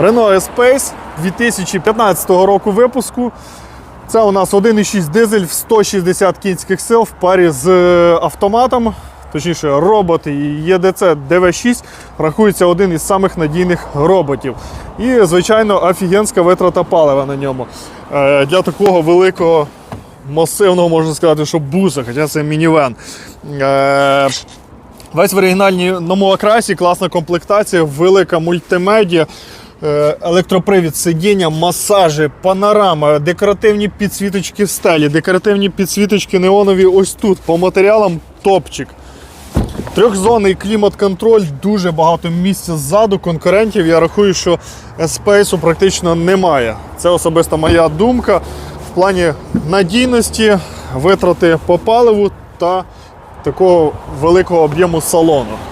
Renault Espace 2015 року випуску. Це у нас 1,6 дизель в 160 кінських сил в парі з е, автоматом. Точніше, робот і EDC DV6 рахується один із самих надійних роботів. І, звичайно, офігенська витрата палива на ньому. Е, Для такого великого, масивного, можна сказати, що буса, хоча це мінівен. Е, Весь в оригінальному окрасі, класна комплектація, велика мультимедіа, е, електропривід сидіння, масажі, панорама, декоративні підсвіточки в стелі, декоративні підсвіточки неонові ось тут. По матеріалам топчик. Трьохзонний клімат-контроль, дуже багато місця ззаду. Конкурентів я рахую, що Space практично немає. Це особисто моя думка в плані надійності, витрати по паливу та такого великого об'єму салону.